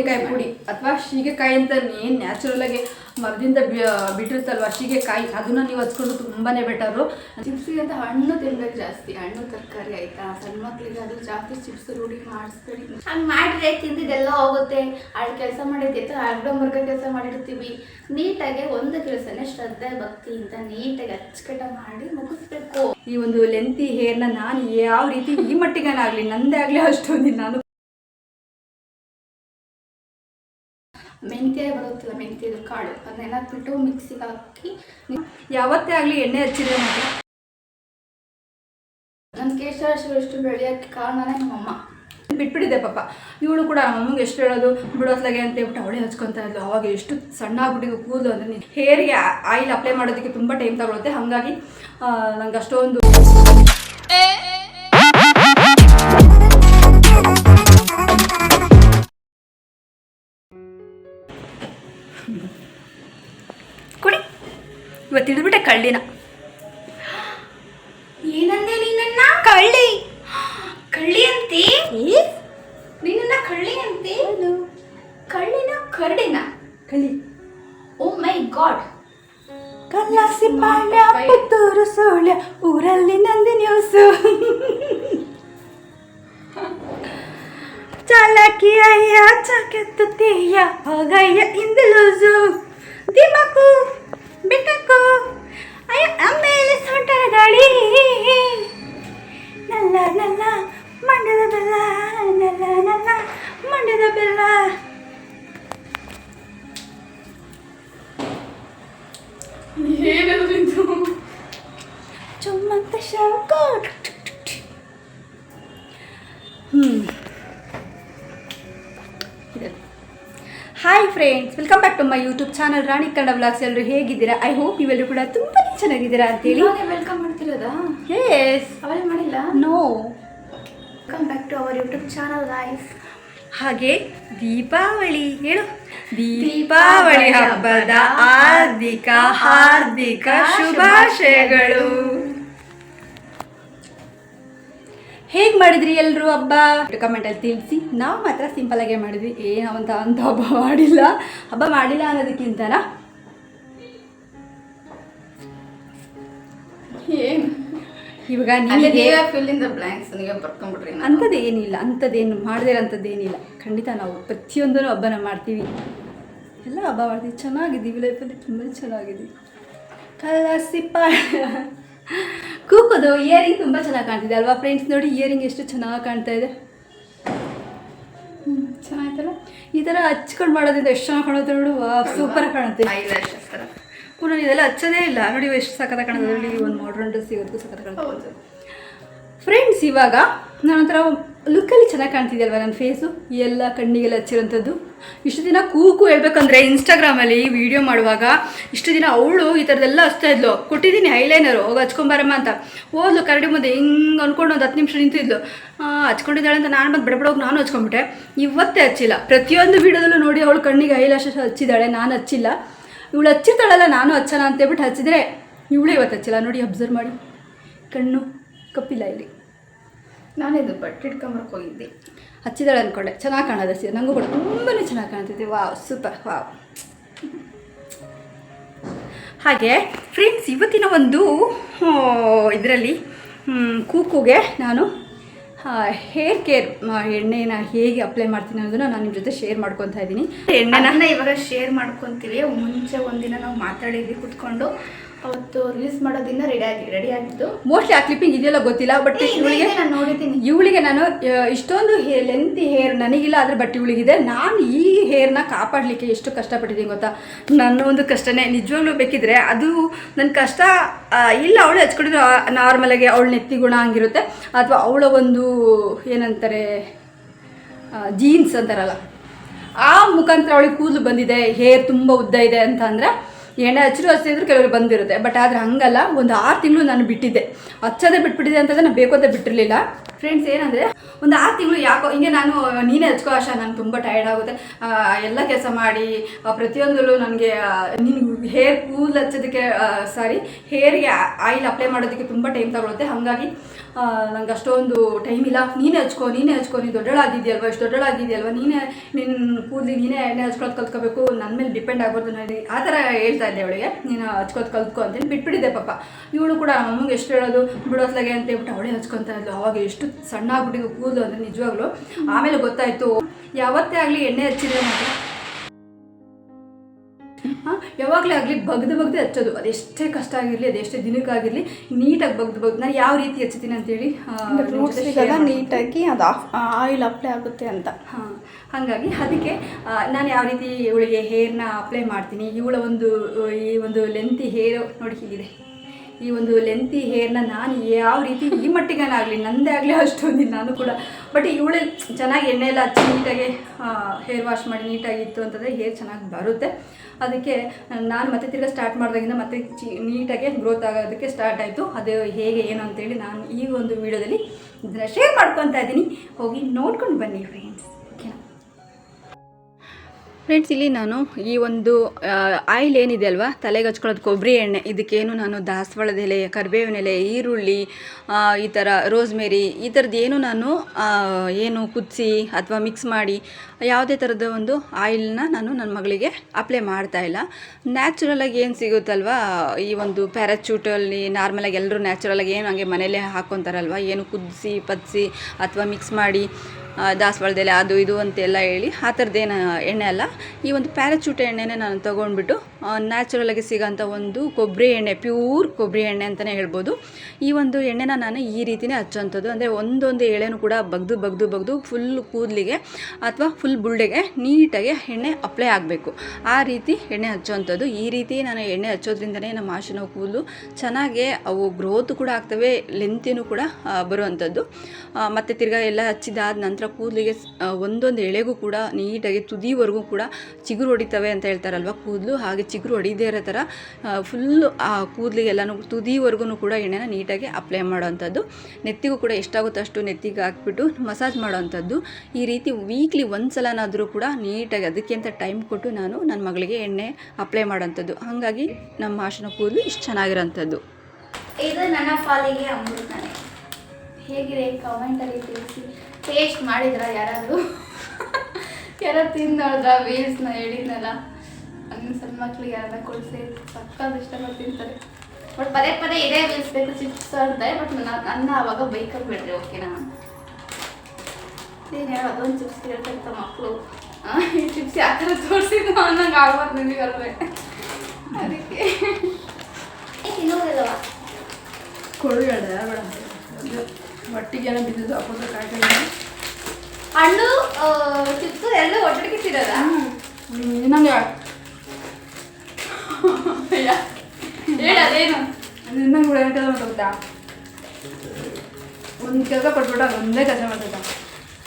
ಸೀಗೆಕಾಯಿ ಪುಡಿ ಅಥವಾ ಶೀಗೆಕಾಯಿ ಅಂತ ಏನು ನ್ಯಾಚುರಲ್ ಆಗಿ ಮರದಿಂದ ಬಿಟ್ಟಿರ್ತಲ್ವ ಬಿಟ್ಟಿರುತ್ತಲ್ವ ಸೀಗೆಕಾಯಿ ಅದನ್ನ ನೀವು ಹಚ್ಕೊಂಡು ತುಂಬಾನೇ ಬೆಟರು ಚಿಪ್ಸ್ ಅಂತ ಹಣ್ಣು ತಿನ್ಬೇಕು ಜಾಸ್ತಿ. ಹಣ್ಣು ತರಕಾರಿ ಆಯ್ತಾ? ಸಣ್ಣ ಮಕ್ಳಿಗೆ ಅದು ಜಾಸ್ತಿ ಚಿಪ್ಸ್ ರೂಢಿ ಮಾಡಿಸ್ಬೇಡಿ. ಹಂಗೆ ಮಾಡಿದ್ರೆ ತಿಂದಿದ್ದೆಲ್ಲ ಹೋಗುತ್ತೆ. ಅಲ್ಲಿ ಕೆಲಸ ಮಾಡಿದ್ದೈತೆ ಅರ್ಧಂಬರ್ಗ ಕೆಲಸ ಮಾಡಿರ್ತೀವಿ. ನೀಟಾಗಿ ಒಂದು ಕೆಲಸನೇ ಶ್ರದ್ಧೆ ಭಕ್ತಿ ಅಂತ ನೀಟಾಗಿ ಅಚ್ಚುಕಟ್ಟ ಮಾಡಿ ಮುಗಿಸ್ಬೇಕು. ಈ ಒಂದು ಲೆಂತಿ ಹೇರ್ನ ನಾನು ಯಾವ ರೀತಿ ಈ ಮಟ್ಟಿಗೆ ಆಗಲಿ ನಂದೇ ಆಗಲಿ ಅಷ್ಟೊಂದು ನಾನು ಮೆಂತ್ಯ ಬರುತ್ತಲ್ಲ, ಮೆಂತ್ಯದ ಕಾಳು ಅದನ್ನ ಹಾಕ್ಬಿಟ್ಟು ಮಿಕ್ಸಿಗೆ ಹಾಕಿ ಯಾವತ್ತೇ ಆಗಲಿ ಎಣ್ಣೆ ಹಚ್ಚಿದ್ರೆ ನೋಡಿ. ನನ್ನ ಕೇಶರಾಶಿ ಎಷ್ಟು ಬೆಳೆಯೋಕ್ಕೆ ಕಾರಣನೇ ನಮ್ಮಮ್ಮ ಬಿಟ್ಬಿಟ್ಟಿದೆ ಪಾಪ. ಇವಳು ಕೂಡ ನಮ್ಮಮ್ಮಗೆ ಎಷ್ಟು ಹೇಳೋದು ಬಿಡೋತ್ಲಾಗೆ ಅಂತ ಹೇಳ್ಬಿಟ್ಟು ಅವಳೇ ಹಚ್ಕೊತಾ ಇದ್ಲು. ಅವಾಗ ಎಷ್ಟು ಸಣ್ಣ ಆಗ್ಬಿಟ್ಟಿದ್ದು ಕೂದಲು ಅಂದರೆ ಹೇರಿಗೆ ಆಯಿಲ್ ಅಪ್ಲೈ ಮಾಡೋದಕ್ಕೆ ತುಂಬ ಟೈಮ್ ತಗೊಳುತ್ತೆ. ಹಾಗಾಗಿ ನಂಗೆ ಅಷ್ಟೊಂದು ಇವತ್ತು ಹಿಡಿದ್ಬಿಟ್ಟೆ ಕಳ್ಳಿನ. ಏನಂದೆ ನಿನ್ನ ಕಳ್ಳಿ. ಕಳ್ಳಿ ಅಂತಿ ನಿನ್ನ ಕಳ್ಳಿ ಅಂತಿ ಕಳ್ಳಿನ ಕರಡಿನ? ಕಳ್ಳಿ. ಓ ಮೈ ಗಾಡ್. ಕಲ್ಲಾಸಿ ಪಾಳ್ಯ ಪುತ್ತೂರು ಸೋಳ್ಯ ಊರಲ್ಲಿ ನಂದಿ ನ್ಯೂಸು ಚಾಲಕಿ ಅಯ್ಯ ಚಾಕೆತ್ತುತ್ತೀಯ ಹೋಗಯ್ಯ welcome back to my YouTube channel Rani Kannada vlogs ಎಲ್ಲರೂ ಹೇಗಿದ್ದೀರಾ? ಐ ಹೋಪ್ ನೀವೆಲ್ಲರೂ ಕೂಡ ತುಂಬಾ ಚೆನ್ನಾಗಿದ್ದೀರಾ ಅಂತೇಳಿ. ಹೇಳಿ ವೆಲ್ಕಮ್ ಮಾಡ್ತಿರೋದಾ? ಎಸ್ ಅವರೇ ಮಾಡಿಲ್ಲ? No welcome back to our YouTube channel life ಹಾಗೆ ದೀಪಾವಳಿ ಹೇಳು. ದೀಪಾವಳಿ ಹಬ್ಬದ ಹಾರ್ದಿಕ ಹಾರ್ದಿಕ ಶುಭಾಶಯಗಳು. ಹೇಗೆ ಮಾಡಿದ್ರಿ ಎಲ್ಲರೂ ಹಬ್ಬ? ಕಮೆಂಟಲ್ಲಿ ತಿಳಿಸಿ. ನಾವು ಮಾತ್ರ ಸಿಂಪಲ್ ಆಗಿ ಮಾಡಿದ್ವಿ. ಏನೋ ಅಂತ ಹಬ್ಬ ಮಾಡಿಲ್ಲ. ಹಬ್ಬ ಮಾಡಿಲ್ಲ ಅನ್ನೋದಕ್ಕಿಂತನ ಏನು? ಇವಾಗ ಬರ್ಕೊಂಡ್ಬಿಟ್ರಿ ಅಂಥದ್ದೇನಿಲ್ಲ ಅಂಥದ್ದೇನು ಮಾಡದಿರೋಂಥದ್ದೇನಿಲ್ಲ ಖಂಡಿತ ನಾವು ಪ್ರತಿಯೊಂದನ್ನು ಹಬ್ಬನ ಮಾಡ್ತೀವಿ. ಎಲ್ಲ ಹಬ್ಬ ಮಾಡ್ತೀವಿ. ಚೆನ್ನಾಗಿದ್ದೀವಿ ಲೈಫಲ್ಲಿ ತುಂಬ ಚೆನ್ನಾಗಿದ್ದೀವಿ. ಕಲಸಿಪ್ಪ ಕೂಕೋದು ಇಯರಿಂಗ್ ತುಂಬ ಚೆನ್ನಾಗಿ ಕಾಣ್ತಿದೆ ಅಲ್ವಾ ಫ್ರೆಂಡ್ಸ್ ನೋಡಿ ಇಯರಿಂಗ್ ಎಷ್ಟು ಚೆನ್ನಾಗಿ ಕಾಣ್ತಾ ಇದೆ. ಚೆನ್ನಾಗಿತ್ತಲ್ಲ ಈ ಥರ ಹಚ್ಕೊಂಡು ಮಾಡೋದ್ರಿಂದ ಎಷ್ಟು ಚೆನ್ನಾಗಿ ಕಾಣುತ್ತೆ ನೋಡು. ಸೂಪರ್ ಕಾಣುತ್ತೆ. ನಾನು ಇದೆಲ್ಲ ಹಚ್ಚೋದೇ ಇಲ್ಲ. ನೋಡಿ ಎಷ್ಟು ಸಖತ್ತ ಕಾಣುತ್ತೆ. ನೋಡಿ ಒಂದು ಮಾಡ್ರನ್ ಡ್ರೆಸ್ ಇವತ್ತು ಸಖತ್ತ ಕಾಣುತ್ತೆ. ಫ್ರೆಂಡ್ಸ್ ಇವಾಗ ನಾನು ಒಂಥರ ಲುಕ್ಕಲ್ಲಿ ಚೆನ್ನಾಗಿ ಕಾಣ್ತಿದೆಯಲ್ವ ನನ್ನ ಫೇಸು ಎಲ್ಲ ಕಣ್ಣಿಗೆಲ್ಲ ಹಚ್ಚಿರೋಂಥದ್ದು ಇಷ್ಟು ದಿನ ಕೂಕು ಹೇಳ್ಬೇಕಂದ್ರೆ ಇನ್ಸ್ಟಾಗ್ರಾಮಲ್ಲಿ ವಿಡಿಯೋ ಮಾಡುವಾಗ ಇಷ್ಟು ದಿನ ಅವಳು ಈ ಥರದ್ದೆಲ್ಲ ಹಚ್ತಾ ಇದ್ಲು. ಕೊಟ್ಟಿದ್ದೀನಿ ಐಲೈನರು ಹೋಗಿ ಹಚ್ಕೊಂಬರಮ್ಮ ಅಂತ. ಹೋದ್ಲು ಕರಡಿ ಮುಂದೆ, ಹಿಂಗೆ ಅಂದ್ಕೊಂಡು ಒಂದು ಹತ್ತು ನಿಮಿಷ ನಿಂತಿದ್ಲು. ಹಚ್ಕೊಂಡಿದ್ದಾಳೆ ಅಂತ ನಾನು ಮತ್ತೆ ಬಡಬಡೋಗಿ ನಾನು ಹಚ್ಕೊಂಬಿಟ್ಟೆ. ಇವತ್ತೇ ಹಚ್ಚಿಲ್ಲ. ಪ್ರತಿಯೊಂದು ವಿಡಿಯೋದಲ್ಲೂ ನೋಡಿ ಅವಳು ಕಣ್ಣಿಗೆ ಐಲಾಶಸ್ ಹಚ್ಚಿದ್ದಾಳೆ, ನಾನು ಹಚ್ಚಿಲ್ಲ. ಇವಳು ಹಚ್ಚಿರ್ತಾಳಲ್ಲ, ನಾನು ಹಚ್ಚೋಣ ಅಂತೇಳ್ಬಿಟ್ಟು ಹಚ್ಚಿದ್ರೆ ಇವಳು ಇವತ್ತು ಹಚ್ಚಿಲ್ಲ. ನೋಡಿ ಅಬ್ಸರ್ವ್ ಮಾಡಿ. ಕಣ್ಣು ಕಪ್ಪಿಲ್ಲ ಇಲ್ಲಿ. ನಾನಿದು ಬಟ್ಟೆ ಇಟ್ಕೊಂಬರಕ್ಕೆ ಹೋಗಿದ್ದೆ. ಹಚ್ಚಿದಾಳೆ ಅಂದ್ಕೊಂಡೆ ಚೆನ್ನಾಗಿ ಕಾಣೋದು ಹಚ್ಚಿದೆ ನನಗೂ ಕೂಡ ತುಂಬಾ ಚೆನ್ನಾಗಿ ಕಾಣ್ತಿದ್ದೆ ವಾವ್ ಸೂಪರ್ ವಾವ್. ಹಾಗೆ ಫ್ರೆಂಡ್ಸ್ ಇವತ್ತಿನ ಒಂದು ಇದರಲ್ಲಿ ಕೂಕುಗೆ ನಾನು ಹೇರ್ ಕೇರ್ ಎಣ್ಣೆನ ಹೇಗೆ ಅಪ್ಲೈ ಮಾಡ್ತೀನಿ ಅನ್ನೋದನ್ನ ನಾನು ನಿಮ್ಮ ಜೊತೆ ಶೇರ್ ಮಾಡ್ಕೊತಾ ಇದ್ದೀನಿ. ಎಣ್ಣೆನ ಇವಾಗ ಶೇರ್ ಮಾಡ್ಕೊಂತೀವಿ. ಮುಂಚೆ ಒಂದಿನ ನಾವು ಮಾತಾಡಿದ್ವಿ ಕುತ್ಕೊಂಡು. ಅವತ್ತು ರೀಲ್ಸ್ ಮಾಡೋದಿನ ರೆಡಿ ಆಗಿ ರೆಡಿ ಆಗಿತ್ತು ಮೋಸ್ಟ್ಲಿ ಆ ಕ್ಲಿಪ್ಪಿಂಗ್ ಇದೆಯಲ್ಲ ಗೊತ್ತಿಲ್ಲ ಬಟ್ ಇವಳಿಗೆ ನಾನು ನೋಡಿದ್ದೀನಿ. ಇವಳಿಗೆ ನಾನು ಇಷ್ಟೊಂದು ಹೇ ಲೆಂತಿ ಹೇರ್ ನನಗಿಲ್ಲ ಆದರೆ ಬಟ್ ಇವಳಿಗಿದೆ. ನಾನು ಈ ಹೇರ್ನ ಕಾಪಾಡಲಿಕ್ಕೆ ಎಷ್ಟು ಕಷ್ಟಪಟ್ಟಿದ್ದೀನಿ ಗೊತ್ತಾ? ನನ್ನ ಒಂದು ಕಷ್ಟನೇ. ನಿಜವಾಗ್ಲೂ ಬೇಕಿದ್ರೆ ಅದು ನನ್ನ ಕಷ್ಟ ಇಲ್ಲ ಅವಳು ಹಚ್ಕೊಂಡಿದ್ರು ನಾರ್ಮಲಾಗಿ ಅವಳ ನೆತ್ತಿ ಗುಣ ಆಗಿರುತ್ತೆ ಅಥವಾ ಅವಳ ಒಂದು ಏನಂತಾರೆ ಜೀನ್ಸ್ ಅಂತಾರಲ್ಲ. ಆ ಮುಖಾಂತರ ಅವಳಿಗೆ ಕೂದಲು ಬಂದಿದೆ ಹೇರ್ ತುಂಬ ಉದ್ದ ಇದೆ ಅಂತ ಅಂದರೆ ಎಣ್ಣೆ ಹಚ್ಚಿರು ಹಚ್ಚಿದ್ರು ಕೆಲವರು ಬಂದಿರುತ್ತೆ. ಬಟ್ ಆದರೆ ಹಂಗಲ್ಲ, ಒಂದು ಆರು ತಿಂಗಳು ನಾನು ಬಿಟ್ಟಿದ್ದೆ. ಹಚ್ಚೋದೇ ಬಿಟ್ಬಿಟ್ಟಿದೆ ಅಂತಂದ್ರೆ ನಾನು ಬೇಕು ಅಂತ ಬಿಟ್ಟಿರಲಿಲ್ಲ. ಫ್ರೆಂಡ್ಸ್ ಏನಂದರೆ, ಒಂದು ಆರು ತಿಂಗಳು ಯಾಕೋ, ಹಿಂಗೆ ನಾನು, ನೀನೇ ಹಚ್ಕೋ ಆಶಾ ನಾನು ತುಂಬ ಟಯರ್ಡ್ ಆಗುತ್ತೆ. ಎಲ್ಲ ಕೆಲಸ ಮಾಡಿ ಪ್ರತಿಯೊಂದರಲ್ಲೂ ನನಗೆ ನಿನ್ಗೆ ಹೇರ್ ಕೂಲ್ ಹಚ್ಚೋದಕ್ಕೆ ಸಾರಿ ಹೇರ್ಗೆ ಆಯಿಲ್ ಅಪ್ಲೈ ಮಾಡೋದಕ್ಕೆ ತುಂಬ ಟೈಮ್ ತಗೊಳುತ್ತೆ. ಹಾಗಾಗಿ ನಂಗೆ ಅಷ್ಟೊಂದು ಟೈಮ್ ಇಲ್ಲ. ನೀನೇ ಹಚ್ಕೋ ನೀನೇ ಹಚ್ಕೋ. ನೀನು ದೊಡ್ಡಳಾಗಿದೆಯಲ್ವ ಇಷ್ಟು ದೊಡ್ಡಳಾಗಿದೆಯಲ್ವ ನೀನೇ ನಿನ್ನ ಕೂದಲಿ ನೀನೇ ಎಣ್ಣೆ ಹಚ್ಕೊಳ್ಳೋದು ಕಲ್ತ್ಕೋಬೇಕು. ನನ್ನ ಮೇಲೆ ಡಿಪೆಂಡ್ ಆಗ್ಬೋದು ನಾನು ಆ ಥರ ಹೇಳ್ತಾ ಇದ್ದೆ ಅವಳಿಗೆ. ನೀನು ಹಚ್ಕೋದು ಕಲ್ತ್ಕೊ ಅಂತೇಳಿ ಬಿಟ್ಬಿಟ್ಟಿದ್ದೆ ಪಾಪ. ಇವಳು ಕೂಡ ಅಮ್ಮಂಗೆ ಎಷ್ಟು ಹೇಳೋದು? ಬಿಡೋತ್ಲಾಗೆ ಅಂತ ಹೇಳ್ಬಿಟ್ಟು ಅವಳೇ ಹಚ್ಕೊತಾ ಇದ್ಲು. ಅವಾಗ ಎಷ್ಟು ಸಣ್ಣ ಆಗ್ಬಿಟ್ಟಿದ್ದು ಕೂದಲು ಅಂದರೆ ನಿಜವಾಗ್ಲು. ಆಮೇಲೆ ಗೊತ್ತಾಯಿತು. ಯಾವತ್ತೇ ಆಗಲಿ ಎಣ್ಣೆ ಹಚ್ಚಿದ್ರೆ ಮಾತ್ರ ಹಾಂ? ಯಾವಾಗಲೇ ಆಗಲಿ ಬಗ್ದು ಬಗ್ದು ಹಚ್ಚೋದು. ಅದೆಷ್ಟೇ ಕಷ್ಟ ಆಗಿರಲಿ ಅದೆಷ್ಟೇ ದಿನಕ್ಕಾಗಿರಲಿ ನೀಟಾಗಿ ಬಗ್ದು ಬಗ್ದು ನಾನು ಯಾವ ರೀತಿ ಹಚ್ಚುತ್ತೀನಿ ಅಂತೇಳಿ ನೀಟಾಗಿ ಅದು ಆಯಿಲ್ ಅಪ್ಲೈ ಆಗುತ್ತೆ ಅಂತ. ಹಾಂ ಹಾಗಾಗಿ ಅದಕ್ಕೆ ನಾನು ಯಾವ ರೀತಿ ಇವಳಿಗೆ ಹೇರ್ನ ಅಪ್ಲೈ ಮಾಡ್ತೀನಿ ಇವಳ ಒಂದು ಈ ಒಂದು ಲೆಂತಿ ಹೇರ್ ನೋಡಿ ಹೀಗಿದೆ. ಈ ಒಂದು ಲೆಂತಿ ಹೇರ್ನ ನಾನು ಯಾವ ರೀತಿ ಈ ಮಟ್ಟಿಗೇನಾಗಲಿ, ನಂದೇ ಆಗಲಿ ಅಷ್ಟೊಂದು ನಾನು ಕೂಡ. ಬಟ್ ಇವಳೇ ಚೆನ್ನಾಗಿ ಎಣ್ಣೆ ಎಲ್ಲ ಹಚ್ಚಿ ನೀಟಾಗಿ ಹೇರ್ ವಾಶ್ ಮಾಡಿ ನೀಟಾಗಿತ್ತು ಅಂತಂದರೆ ಹೇರ್ ಚೆನ್ನಾಗಿ ಬರುತ್ತೆ. ಅದಕ್ಕೆ ನಾನು ಮತ್ತೆ ತಿರ್ಗಾ ಸ್ಟಾರ್ಟ್ ಮಾಡಿದಾಗಿಂದ ಮತ್ತೆ ಚಿ, ನೀಟಾಗಿ ಗ್ರೋತ್ ಆಗೋದಕ್ಕೆ ಸ್ಟಾರ್ಟ್ ಆಯಿತು. ಅದು ಹೇಗೆ ಏನು ಅಂತೇಳಿ ನಾನು ಈ ಒಂದು ವಿಡಿಯೋದಲ್ಲಿ ಇದನ್ನು ಶೇರ್ ಮಾಡ್ಕೊತಾ ಇದ್ದೀನಿ. ಹೋಗಿ ನೋಡ್ಕೊಂಡು ಬನ್ನಿ ಫ್ರೆಂಡ್ಸ್ ಫ್ರೆಂಡ್ಸ್ ಇಲ್ಲಿ ನಾನು ಈ ಒಂದು ಆಯಿಲ್ ಏನಿದೆ ಅಲ್ವಾ? ತಲೆಗೆ ಹಚ್ಕೊಳ್ಳೋದು ಕೊಬ್ಬರಿ ಎಣ್ಣೆ, ಇದಕ್ಕೇನು ನಾನು ದಾಸವಾಳದ ಎಲೆ, ಕರಿಬೇವಿನ ಎಲೆ, ಈರುಳ್ಳಿ ಈ ಥರ ರೋಸ್ಮೇರಿ ಈ ಥರದ್ದು ಏನು ನಾನು ಏನು ಕುದಿಸಿ ಅಥವಾ ಮಿಕ್ಸ್ ಮಾಡಿ, ಯಾವುದೇ ಥರದ ಒಂದು ಆಯಿಲ್ನ ನಾನು ನನ್ನ ಮಗಳಿಗೆ ಅಪ್ಲೈ ಮಾಡ್ತಾ ಇಲ್ಲ. ನ್ಯಾಚುರಲಾಗಿ ಏನು ಸಿಗುತ್ತಲ್ವಾ? ಈ ಒಂದು ಪ್ಯಾರಾಚೂಟಲ್ಲಿ ನಾರ್ಮಲಾಗಿ ಎಲ್ಲರೂ ನ್ಯಾಚುರಲಾಗಿ ಏನು ಹಂಗೆ ಮನೇಲೇ ಹಾಕ್ಕೊತಾರಲ್ವ ಏನು ಕುದಿಸಿ, ಪದಿಸಿ ಅಥವಾ ಮಿಕ್ಸ್ ಮಾಡಿ ದಾಸವಾಳದೆಲೆ ಅದು ಇದು ಅಂತೆಲ್ಲ ಹೇಳಿ ಆ ಥರದ್ದೇನು ಎಣ್ಣೆ ಅಲ್ಲ. ಈ ಒಂದು ಪ್ಯಾರಾಚೂಟ್ ಎಣ್ಣೆನೇ ನಾನು ತೊಗೊಂಡ್ಬಿಟ್ಟು ನ್ಯಾಚುರಲಾಗಿ ಸಿಗೋಂಥ ಒಂದು ಕೊಬ್ಬರಿ ಎಣ್ಣೆ ಪ್ಯೂರ್ ಕೊಬ್ಬರಿ ಎಣ್ಣೆ ಅಂತಲೇ ಹೇಳ್ಬೋದು. ಈ ಒಂದು ಎಣ್ಣೆನ ನಾನು ಈ ರೀತಿನೇ ಹಚ್ಚೋಂಥದ್ದು ಅಂದರೆ ಒಂದೊಂದು ಎಳೆನೂ ಕೂಡ ಬಗ್ದು ಬಗ್ದು ಬಗ್ದು ಫುಲ್ ಕೂದಲಿಗೆ ಅಥವಾ ಫುಲ್ ಬುಳ್ಳೆಗೆ ನೀಟಾಗಿ ಎಣ್ಣೆ ಅಪ್ಲೈ ಆಗಬೇಕು. ಆ ರೀತಿ ಎಣ್ಣೆ ಹಚ್ಚೋವಂಥದ್ದು. ಈ ರೀತಿ ನಾನು ಎಣ್ಣೆ ಹಚ್ಚೋದ್ರಿಂದನೇ ನಮ್ಮ ಆಶನ ಕೂದಲು ಚೆನ್ನಾಗೆ ಅವು ಗ್ರೋತ್ ಕೂಡ ಆಗ್ತವೆ ಲೆಂತಿನೂ ಕೂಡ ಬರುವಂಥದ್ದು. ಮತ್ತು ತಿರ್ಗಾ ಎಲ್ಲ ಹಚ್ಚಿದಾದ ನಂತರ ಕೂದಲಿಗೆ ಒಂದೊಂದು ಎಳೆಗೂ ಕೂಡ ನೀಟಾಗಿ ತುದಿವರೆಗೂ ಕೂಡ ಚಿಗುರು ಹೊಡಿತವೆ ಅಂತ ಹೇಳ್ತಾರಲ್ವ ಕೂದಲು? ಹಾಗೆ ಚಿಗುರು ಹೊಡಿದೇ ಇರೋ ಥರ ಫುಲ್ಲು ಆ ಕೂದಲಿಗೆಲ್ಲನೂ ತುದಿವರೆಗೂ ಕೂಡ ಎಣ್ಣೆನ ನೀಟಾಗಿ ಅಪ್ಲೈ ಮಾಡೋವಂಥದ್ದು. ನೆತ್ತಿಗೂ ಕೂಡ ಎಷ್ಟಾಗುತ್ತೋ ಅಷ್ಟು ನೆತ್ತಿಗೆ ಹಾಕ್ಬಿಟ್ಟು ಮಸಾಜ್ ಮಾಡೋವಂಥದ್ದು. ಈ ರೀತಿ ವೀಕ್ಲಿ ಒಂದು ಸಲನಾದರೂ ಕೂಡ ನೀಟಾಗಿ ಅದಕ್ಕೆ ಅಂತ ಟೈಮ್ ಕೊಟ್ಟು ನಾನು ನನ್ನ ಮಗಳಿಗೆ ಎಣ್ಣೆ ಅಪ್ಲೈ ಮಾಡೋವಂಥದ್ದು. ಹಾಗಾಗಿ ನಮ್ಮ ಆಶನ ಕೂದಲು ಇಷ್ಟು ಚೆನ್ನಾಗಿರೋಂಥದ್ದು. ಇದು ನನ್ನ ಪಾಲಿಗೆ ಅಮೃತನೇ. ಹೇಗಿದೆ ಕಮೆಂಟಲ್ಲಿ ತಿಳಿಸಿ. ಟೇಸ್ಟ್ ಮಾಡಿದ್ರ ಯಾರಾದರೂ? ಯಾರು ತಿಂದು ನೋಡಿದ್ರ ವೀಲ್ಸ್ನ ಹೇಳಿದ್ನಲ್ಲ ಅಂದ್ರೆ ಸಣ್ಣ ಮಕ್ಳಿಗೆ ಯಾರನ್ನ ಕೊಡಿಸಿ ಸಕ್ಕತ್ ಇಷ್ಟಪಟ್ಟು ತಿಂತಾರೆ. ಬಟ್ ಪದೇ ಪದೇ ಇದೇ ವೀಲ್ಸ್ ಬೇಕು ಚಿಪ್ಸ್ ಅಂತಾರೆ ಬಟ್ ನನ್ನ ಅವಾಗ ಬೈಕಲ್ಲಿ ಬಿಡ್ರಿ ಓಕೆನಾ ನಾನು ಹೇಳೋ ಅದೊಂದು ಚಿಪ್ಸ್ ಕೇಳ್ತಿರ್ತ ಮಕ್ಕಳು ಈ ಚಿಪ್ಸ್ ಥರ ತೋರಿಸಿದ್ದು ಅನ್ನಂಗೆ ಆಗ್ಬಾರ್ದು ನಿನಗಲ್ವೇ ಅದಕ್ಕೆ. ತಿನ್ನೋದಿಲ್ಲವಾ? ಕೊಡು ಬೇಡ. ಒಟ್ಟಿಗೆ ಬಿದ್ದಿದ್ದು ಅಪ್ಪ ಕಾಯ್ತಾ ಹಣ್ಣು ಕಿತ್ತು ಎಲ್ಲ ಒಟ್ಟಿಗೆ ತಿನ್ನೋದ ಇನ್ನೊಂದು ಹೇಳ ಅದೇನು? ಇನ್ನೊಂದು ಕೂಡ ಏನು ಕೆಲಸ ಮಾಡ್ತಾ ಒಂದು ಕೆಲಸ ಕೊಟ್ಬಿಟ್ಟು ಅದು ಒಂದೇ ಕೆಲಸ ಮಾಡ್ತಾ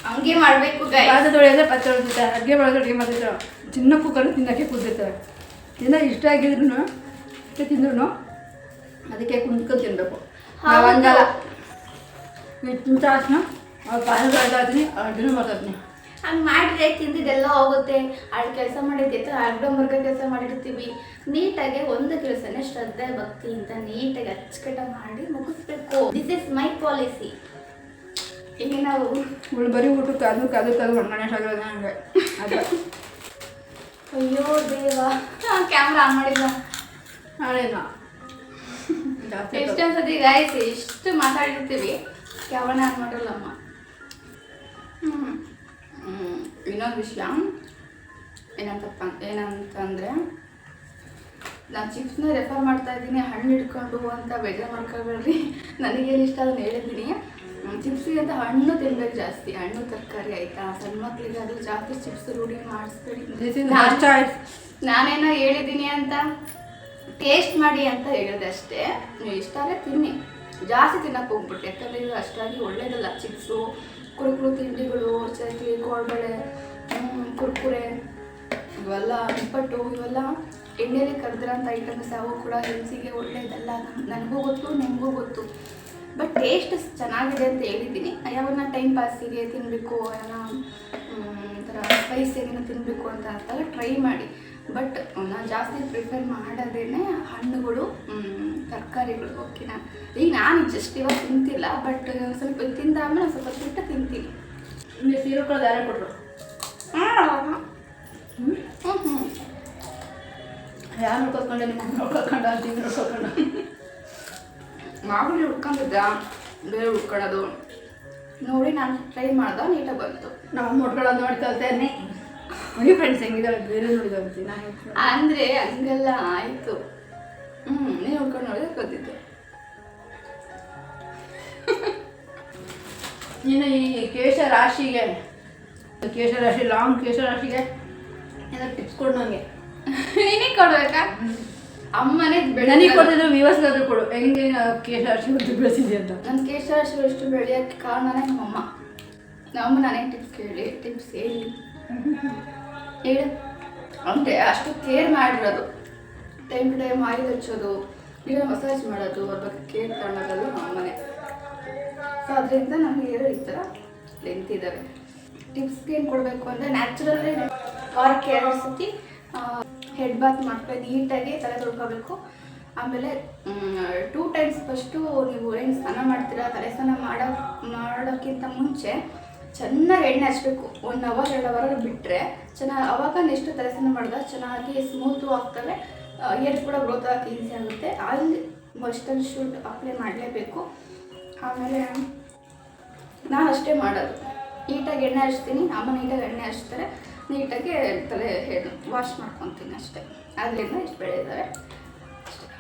ಹಂಗೆ ಮಾಡಬೇಕು ಪಾತ್ರೆ ತೊಳೆಯೋದ್ರೆ ಪಾತ್ರೆ ತೊಳಿತಾರೆ ಅಡುಗೆ ಮಾಡೋದು ಅಡುಗೆ ಮಾಡ್ತಿರ್ತಾರೆ ಚಿನ್ನ ಕುಕ್ಕರು ತಿನ್ನೋಕ್ಕೆ ಕೂತಿರ್ತಾರೆ. ತಿನ್ನ ಇಷ್ಟ ಆಗಿದ್ರು ತಿಂದ್ರು ಅದಕ್ಕೆ ಕುಂತ್ಕೊಂಡು ತಿನ್ನಬೇಕು ನಾವು ಇರ್ತೀನಿ ಅಡುಗೆ ಮಾಡ್ತಾ ಇರ್ತೀನಿ ಹಂಗೆ ಮಾಡಿದ್ರೆ ತಿಂದಿದ್ದೆಲ್ಲ ಹೋಗುತ್ತೆ. ಅಲ್ಲಿ ಕೆಲಸ ಮಾಡಿದ್ದೈತೆ ಮರ್ಗ ಕೆಲಸ ಮಾಡಿರ್ತೀವಿ. ನೀಟಾಗಿ ಒಂದು ಕೆಲಸನೇ ಶ್ರದ್ಧೆ ಭಕ್ತಿ ಅಂತ ನೀಟಾಗಿ ಅಚ್ಚುಕಟ್ಟ ಮಾಡಿ ಮುಗಿಸ್ಬೇಕು. ದಿಸ್ ಇಸ್ ಮೈ ಪಾಲಿಸಿ ಈಗ ನಾವು ಇವಳು ಬರೀ ಊಟಕ್ಕೆ ಅದು ಕದು ಕದು ಗಣೇಶ ನನಗೆ ಅದು. ಅಯ್ಯೋ ದೇವ. ಕ್ಯಾಮ್ರಾ ಆನ್ ಮಾಡಿಲ್ಲ ನಾಳೆನ? ಜಾಸ್ತಿ ಆಯ್ತು. ಎಷ್ಟೊಂದು ಸತಿ ಗಾಯಸಿ ಎಷ್ಟು ಮಾತಾಡಿರ್ತೀವಿ. ಹ್ಞೂ ಹ್ಮ್, ಇನ್ನೊಂದು ವಿಷಯ. ಏನಂತಪ್ಪ ಏನಂತಂದರೆ ನಾನು ಚಿಪ್ಸ್ನ ರೆಫರ್ ಮಾಡ್ತಾ ಇದ್ದೀನಿ ಹಣ್ಣು ಹಿಡ್ಕೊಂಡು ಅಂತ ಬೇಜಾರು ಮಾಡ್ಕೊಬೇಡ್ರಿ ನನಗೇನು ಇಷ್ಟ ಅದನ್ನ ಹೇಳಿದ್ದೀನಿ. ಚಿಪ್ಸಿಗೆ ಅಂತ ಹಣ್ಣು ತಿನ್ಬೇಕು ಜಾಸ್ತಿ. ಹಣ್ಣು ತರಕಾರಿ ಆಯಿತಾ? ಸಣ್ಣ ಮಕ್ಕಳಿಗೆ ಅದು ಜಾಸ್ತಿ ಚಿಪ್ಸ್ ರೂಢಿ ಮಾಡಿಸ್ಬೇಡಿ. ನಾನೇನೋ ಹೇಳಿದ್ದೀನಿ ಅಂತ ಟೇಸ್ಟ್ ಮಾಡಿ ಅಂತ ಹೇಳಿದೆ ಅಷ್ಟೇ. ನೀವು ಇಷ್ಟ ಆದರೆ ತಿನ್ನಿ. ಜಾಸ್ತಿ ತಿನ್ನಕ್ಕೆ ಹೋಗ್ಬಿಟ್ಟು ಯಾಕಂದರೆ ಇದು ಅಷ್ಟಾಗಿ ಒಳ್ಳೇದಲ್ಲ. ಚಿಪ್ಸು ಕುರುಕುರು ತಿಂಡಿಗಳು ಚಕ್ಲಿ ಕೋಳ್ಬಳೆ ಹ್ಮ್, ಕುರ್ಕುರೆ ಇವೆಲ್ಲ ಇಪ್ಪಟ್ಟು ಇವೆಲ್ಲ ಎಣ್ಣೆಯಲ್ಲಿ ಕರೆದಿರೋಂಥ ಐಟಮ್ಸ್ ಯಾವ ಕೂಡ ಹೆಲ್ಸಿಗೆ ಒಳ್ಳೇದಲ್ಲ. ನನಗೂ ಗೊತ್ತು ನಿಮಗೂ ಗೊತ್ತು. ಬಟ್ ಟೇಸ್ಟ್ ಚೆನ್ನಾಗಿದೆ ಅಂತ ಹೇಳಿದ್ದೀನಿ. ಯಾವಾಗ ಟೈಮ್ ಪಾಸಿಗೆ ತಿನ್ನಬೇಕು ಏನೋ ಒಂಥರ ಸ್ಪೈಸಿಯಾಗಿನ ತಿನ್ನಬೇಕು ಅಂತ ಅಂತಾಗ ಟ್ರೈ ಮಾಡಿ. ಬಟ್ ನಾನು ಜಾಸ್ತಿ ಪ್ರಿಫರ್ ಮಾಡೋದೇನೆ ಹಣ್ಣುಗಳು ತರಕಾರಿಗಳು. ಓಕೆನಾ ಈಗ ನಾನು ಜಸ್ಟ್ ಇವಾಗ ತಿಂತಿಲ್ಲ ಬಟ್ ಸ್ವಲ್ಪ ತಿಂದಾದ್ಮೇಲೆ ಒಂದ್ ಸ್ವಲ್ಪ ಬಿಟ್ಟು ತಿಂತೀನಿ. ನಿಮಗೆ ಸೀರೆ ಕೊಡೋದು ಯಾರು ಕೊಟ್ಟರು ಹ್ಞೂ ಹ್ಞೂ ಯಾರು ನೋಡ್ಕೊತ್ಕೊಂಡೆ ನಿಮ್ಮ ಹುಡ್ಕೊಂಡು ನೋಡ್ಕೊತ್ಕೊಂಡ ನೀವು ಹುಡ್ಕೊಂಡು ಮಾಮೂಲಿ ಹುಡ್ಕೊಂಡಿದ್ದ ಬೇರೆ ಹುಡ್ಕೊಳ್ಳೋದು ನೋಡಿ ನಾನು ಟ್ರೈ ಮಾಡ್ದೆ ನೀಟಾಗಿ ಬಂತು. ನಾವು ನೋಡ್ಕೊಳ್ಳೋದು ನೋಡಿ ಕಲ್ತೇನೆ ಮನೆ ಫ್ರೆಂಡ್ಸ್ ಹೆಂಗಿದಾಳೆ ಬೇರೆ ನೋಡಿದಂತೆ ನಾನು ಅಂದರೆ ಹಂಗೆಲ್ಲ ಆಯಿತು. ಹ್ಞೂ ನೀನು ಉಟ್ಕೊಂಡು ನೋಡಿದ್ರೆ ಗೊತ್ತಿತ್ತು. ನೀನು ಈ ಕೇಶ ರಾಶಿಗೆ ಕೇಶ ರಾಶಿ ಲಾಂಗ್ ಕೇಶ ರಾಶಿಗೆ ಏನೋ ಟಿಪ್ಸ್ ಕೊಡು ನನಗೆ ನೀನೇ ಕೊಡ್ಬೇಕಾ ಅಮ್ಮನೇ ನನಗೆ ಕೊಡ್ತಿದ್ರು ವ್ಯೂವರ್ಸ್ಗಾದ್ರೂ ಕೊಡು. ಹೆಂಗೆ ಕೇಶ ರಾಶಿ ಬಂದು ಬೆಳೆಸಿದ್ದೆ ಅಂತ. ನನ್ನ ಕೇಶರಾಶಿ ಎಷ್ಟು ಬೆಳೆಯೋಕ್ಕೆ ಕಾರಣನೇ ನಮ್ಮಮ್ಮ. ನಮ್ಮಮ್ಮ ನನಗೆ ಟಿಪ್ಸ್ ಕೇಳಿ. ಟಿಪ್ಸ್ ಹೇಳಿ ಹೇಳು. ಅಂದರೆ ಅಷ್ಟು ಕೇರ್ ಮಾಡಿರೋದು. ಟೈಮ್ ಟು ಟೈಮ್ ಆಯಿಲ್ ಹಚ್ಚೋದು ಈಗ ಮಸಾಜ್ ಮಾಡೋದು ಅವ್ರ ಬಗ್ಗೆ ಕೇರ್ ತಗೊಳ್ಳೋದಲ್ಲ ನಮ್ಮ ಮನೆ ಸೊ ಅದರಿಂದ ನಮಗೆ ಏರೋ ಈ ಥರ ಲೆಂತ್ ಇದ್ದಾವೆ ಟಿಪ್ಸ್ಗೆ ಏನು ಕೊಡಬೇಕು ಅಂದರೆ ನ್ಯಾಚುರಲ್ಲೇ ವಾರಕ್ಕೆ ಎರಡು ಸತಿ ಹೆಡ್ ಬಾತ್ ಮಾಡ್ಕೊಂಡು ನೀಟಾಗಿ ತಲೆ ತೊಳ್ಕೊಬೇಕು. ಆಮೇಲೆ ಟೂ ಟೈಮ್ಸ್ ಫಸ್ಟು ನೀವು ಏನು ಸ್ನಾನ ಮಾಡ್ತೀರಾ, ತಲೆ ಸ್ನಾನ ಮಾಡೋ, ಮಾಡೋಕ್ಕಿಂತ ಮುಂಚೆ ಚೆನ್ನಾಗಿ ಎಣ್ಣೆ ಹಚ್ಬೇಕು. ಒನ್ ಅವರ್ ಎರಡು ಅವರ್ ಬಿಟ್ಟರೆ ಚೆನ್ನಾಗಿ, ಅವಾಗ ನೆಕ್ಸ್ಟ್ ತಲೆ ಮಾಡಿದ ಚೆನ್ನಾಗಿ ಸ್ಮೂತು ಆಗ್ತವೆ. ಏರ್ ಕೂಡ ಗ್ರೋತ್ ಆಗಕ್ಕೆ ಈಸಿ ಆಗುತ್ತೆ. ಆಯಿಲ್ ಮಸ್ಟಲ್ ಶೂಟ್ ಅಪ್ಲೈ ಮಾಡಲೇಬೇಕು. ಆಮೇಲೆ ನಾನು ಅಷ್ಟೇ ಮಾಡೋದು. ನೀಟಾಗಿ ಎಣ್ಣೆ ಹಚ್ತೀನಿ. ಅಮ್ಮ ನೀಟಾಗಿ ಎಣ್ಣೆ ಹಚ್ತಾರೆ. ನೀಟಾಗಿ ತಲೆ ವಾಶ್ ಮಾಡ್ಕೊತೀನಿ ಅಷ್ಟೇ. ಅದರಿಂದ ಇಷ್ಟು ಬೆಳೆದಿದ್ದಾರೆ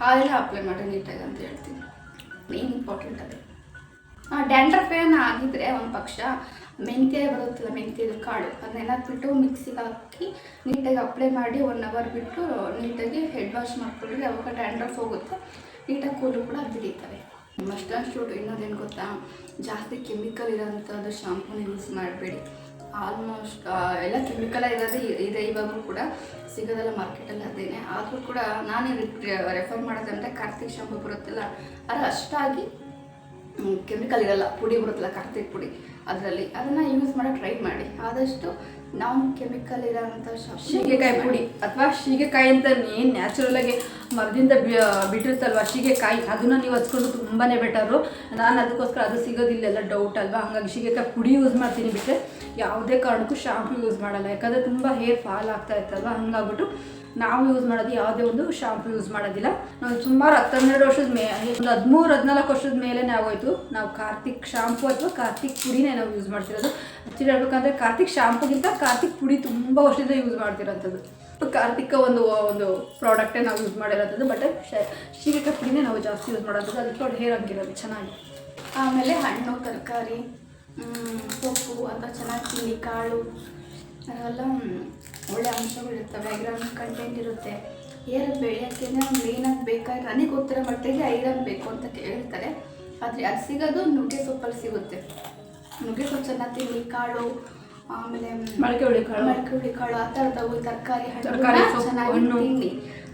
ಆಯಿಲ್ ಅಪ್ಲೈ ಮಾಡಿ ನೀಟಾಗಿ ಅಂತ ಹೇಳ್ತೀನಿ. ಮೇನ್ ಇಂಪಾರ್ಟೆಂಟ್ ಅದು. ಡ್ಯಾಂಡ್ರಫ್ ಏನು ಆಗಿದ್ರೆ ಒಂದು ಪಕ್ಷ ಮೆಂತ್ಯ ಬರುತ್ತಲ್ಲ, ಮೆಂತ್ಯದ ಕಾಳು, ಅದನ್ನೆಲ್ಲ ಬಿಟ್ಟು ಮಿಕ್ಸಿಗೆ ಹಾಕಿ ನೀಟಾಗಿ ಅಪ್ಲೈ ಮಾಡಿ ಒನ್ ಅವರ್ ಬಿಟ್ಟು ನೀಟಾಗಿ ಹೆಡ್ ವಾಶ್ ಮಾಡ್ಕೊಂಡ್ರೆ ಅವಾಗ ಡ್ಯಾಂಡ್ರಫ್ ಹೋಗುತ್ತೆ. ನೀಟಾಗಿ ಕೂದಲು ಕೂಡ ಬಿಡೀತವೆ. ಮಸ್ಟರ್ಡ್ ಶೂಟ್ ಇನ್ನೊಂದೇನು ಗೊತ್ತಾ? ಜಾಸ್ತಿ ಕೆಮಿಕಲ್ ಇರೋಂಥದ್ದು ಶಾಂಪೂನ ಯೂಸ್ ಮಾಡಬೇಡಿ. ಆಲ್ಮೋಸ್ಟ್ ಎಲ್ಲ ಕೆಮಿಕಲ್ ಇರೋದು ಇದೆ ಇವಾಗಲೂ ಕೂಡ. ಸಿಗೋದಲ್ಲ ಮಾರ್ಕೆಟಲ್ಲಿ ಅದೇನೆ. ಆದರೂ ಕೂಡ ನಾನು ರೆಫರ್ ಮಾಡೋದಂದರೆ ಕಾರ್ತಿಕ್ ಶಾಂಪು ಬರುತ್ತಲ್ಲ ಅದು ಅಷ್ಟಾಗಿ ಕೆಮಿಕಲ್ ಇರಲ್ಲ, ಪುಡಿ ಬರುತ್ತಲ್ಲ, ಕಾರ್ತಿಕ್ ಪುಡಿ ಅದರಲ್ಲಿ. ಅದನ್ನು ಯೂಸ್ ಮಾಡೋ ಟ್ರೈ ಮಾಡಿ. ಆದಷ್ಟು ನಾವು ಕೆಮಿಕಲ್ ಇರೋಂಥ ಶೀಗೆಕಾಯಿ ಪುಡಿ ಅಥವಾ ಶೀಗೆಕಾಯಿ ಅಂತ ಏನು ನ್ಯಾಚುರಲ್ ಆಗಿ ಮರದಿಂದ ಬಿಟ್ಟಿರುತ್ತಲ್ವ ಶೀಗೆಕಾಯಿ? ಅದನ್ನ ನೀವು ಹಚ್ಕೊಂಡು ತುಂಬಾ ಬೆಟರು ನಾನು ಅದಕ್ಕೋಸ್ಕರ ಅದು ಸಿಗೋದಿಲ್ಲ, ಎಲ್ಲ ಡೌಟ್ ಅಲ್ವಾ? ಹಾಗಾಗಿ ಶೀಗೆಕಾಯಿ ಪುಡಿ ಯೂಸ್ ಮಾಡ್ತೀನಿ ಬಿಟ್ಟರೆ ಯಾವುದೇ ಕಾರಣಕ್ಕೂ ಶಾಂಪು ಯೂಸ್ ಮಾಡಲ್ಲ. ಯಾಕಂದರೆ ತುಂಬ ಹೇರ್ ಫಾಲ್ ಆಗ್ತಾ ಇತ್ತಲ್ವ? ಹಂಗಾಗ್ಬಿಟ್ಟು ನಾವು ಯೂಸ್ ಮಾಡೋದು ಯಾವುದೇ ಒಂದು ಶಾಂಪು ಯೂಸ್ ಮಾಡೋದಿಲ್ಲ. ನಾವು ಸುಮಾರು ಹತ್ತೆರಡು ವರ್ಷದ ಮೇ ಒಂದು ಹದಿಮೂರು, ಹದಿನಾಲ್ಕು ವರ್ಷದ ಮೇಲೆ ಆಗೋಯ್ತು. ನಾವು ಕಾರ್ತಿಕ್ ಶಾಂಪು ಅಥವಾ ಕಾರ್ತಿಕ್ ಪುಡಿನೇ ನಾವು ಯೂಸ್ ಮಾಡ್ತಿರೋದು. ಆ್ಯಕ್ಚುಲಿ ಹೇಳ್ಬೇಕಂದ್ರೆ ಕಾರ್ತಿಕ್ ಶಾಂಪುಗಿಂತ ಕಾರ್ತಿಕ್ ಪುಡಿ ತುಂಬ ವರ್ಷದಿಂದ ಯೂಸ್ ಮಾಡ್ತಿರೋಂಥದ್ದು. ಕಾರ್ತಿಕ ಒಂದು ಒಂದು ಪ್ರಾಡಕ್ಟೇ ನಾವು ಯೂಸ್ ಮಾಡಿರೋಂಥದ್ದು ಬಟ್ ಶೀಘ್ರ ಪುಡಿನೇ ನಾವು ಜಾಸ್ತಿ ಯೂಸ್ ಮಾಡೋದು ಅದಕ್ಕೆ ಅವ್ರು ಹೇರ್ ಹಂಗಿರೋದು ಚೆನ್ನಾಗಿ. ಆಮೇಲೆ ಹಣ್ಣು, ತರಕಾರಿ ಸೊಪ್ಪು, ಅಂತ ಚೆನ್ನಾಗಿ ತಿಳಿ ಕಾಳು. ಅವೆಲ್ಲ ಒಳ್ಳೆ ಅಂಶಗಳಿರ್ತವೆ ಐರನ್ ಕಂಟೆಂಟ್ ಇರುತ್ತೆ. ಏರ್ ಬೆಳೆಯೋಕ್ಕೆ ಮೇಯ್ನಾಗಿ ಬೇಕಾದ್ರೆ ನನಗೆ ಗೊತ್ತಿರೋ ಮಟ್ಟಿಗೆ ಐರನ್ ಬೇಕು ಅಂತ ಕೇಳ್ತಾರೆ. ಆದರೆ ಅದು ಸಿಗೋದು ನುಗ್ಗೆ ಸೊಪ್ಪಲ್ಲಿ ಸಿಗುತ್ತೆ. ನುಗ್ಗೆ ಸೊಪ್ಪು ಚೆನ್ನಾಗಿ ತಿನ್ನಿ ಕಾಳು ಆಮೇಲೆ ಮಳಕೆ ಮೊಳಕೆ ಹುಳಿ ಕಾಳು. ಮೊಳಕೆ ಹುಳಿ ಕಾಳು ಆ ಥರದವು ತರಕಾರಿ ಹಣ್ಣು ಚೆನ್ನಾಗಿ ತಿನ್ನಿ.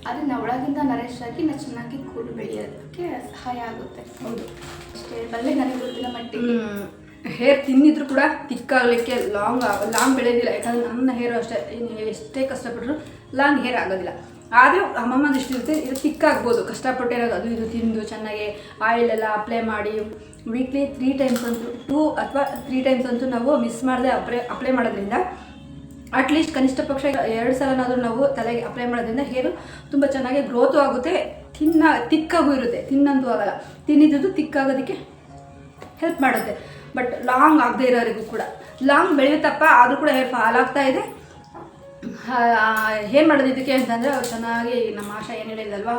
ತಿನ್ನಿ ನಾವು ಒಳಗಿಂದ ನರೇಶ್ ಆಗಿ ನಾವು ಚೆನ್ನಾಗಿ ಕೂಡು ಬೆಳೆಯೋದಕ್ಕೆ ಸಹಾಯ ಆಗುತ್ತೆ. ಹೌದು. ಅಷ್ಟೇ. ಬಲ್ಲೆ ನನಗೆ ಗೊತ್ತಿರೋ ಮಟ್ಟಿಗೆ. ಹೇರ್ ತಿನ್ನಿದ್ರು ಕೂಡ ತಿಕ್ಕಾಗಲಿಕ್ಕೆ ಲಾಂಗ್ ಲಾಂಗ್ ಬೆಳೆಯೋದಿಲ್ಲ ಯಾಕಂದ್ರೆ ನನ್ನ ಹೇರು ಅಷ್ಟೇ ಎಷ್ಟೇ ಕಷ್ಟಪಟ್ಟರು ಲಾಂಗ್ ಹೇರ್ ಆಗೋದಿಲ್ಲ. ಆದರೂ ಅಮ್ಮಮ್ಮನ ಇಷ್ಟು ಇರುತ್ತೆ, ಇದು ತಿಕ್ಕಾಗ್ಬೋದು ಕಷ್ಟಪಟ್ಟು ಇರೋದು ಅದು ಇದು ತಿಂದು ಚೆನ್ನಾಗಿ ಆಯಿಲ್ ಎಲ್ಲ ಅಪ್ಲೈ ಮಾಡಿ ವೀಕ್ಲಿ ತ್ರೀ ಟೈಮ್ಸ್ ಅಂತೂ ಟೂ ಅಥವಾ ತ್ರೀ ಟೈಮ್ಸ್ ಅಂತೂ ನಾವು ಮಿಸ್ ಮಾಡದೆ ಅಪ್ಲೈ ಅಪ್ಲೈ ಮಾಡೋದ್ರಿಂದ ಅಟ್ಲೀಸ್ಟ್ ಕನಿಷ್ಠ ಪಕ್ಷ ಎರಡು ಸಲನಾದರೂ ನಾವು ತಲೆಗೆ ಅಪ್ಲೈ ಮಾಡೋದ್ರಿಂದ ಹೇರು ತುಂಬ ಚೆನ್ನಾಗಿ ಗ್ರೋತು ಆಗುತ್ತೆ. ತಿನ್ನ ತಿಕ್ಕಾಗೂ ಇರುತ್ತೆ. ತಿನ್ನಂತೂ ಆಗಲ್ಲ. ತಿನ್ನಿದ್ದು ತಿಕ್ಕಾಗೋದಕ್ಕೆ ಹೆಲ್ಪ್ ಮಾಡುತ್ತೆ. ಬಟ್ ಲಾಂಗ್ ಆಗದೆ ಇರೋರಿಗೂ ಕೂಡ. ಲಾಂಗ್ ಬೆಳೆಯುತ್ತಪ್ಪ, ಆದರೂ ಕೂಡ ಹೇರ್ ಫಾಲ್ ಆಗ್ತಾ ಇದೆ ಏನು ಮಾಡೋದು ಇದಕ್ಕೆ ಅಂತಂದರೆ ಅವ್ರು ಚೆನ್ನಾಗಿ ನಮ್ಮ ಆಶಾ ಏನು ಹೇಳಿದಲ್ವಾ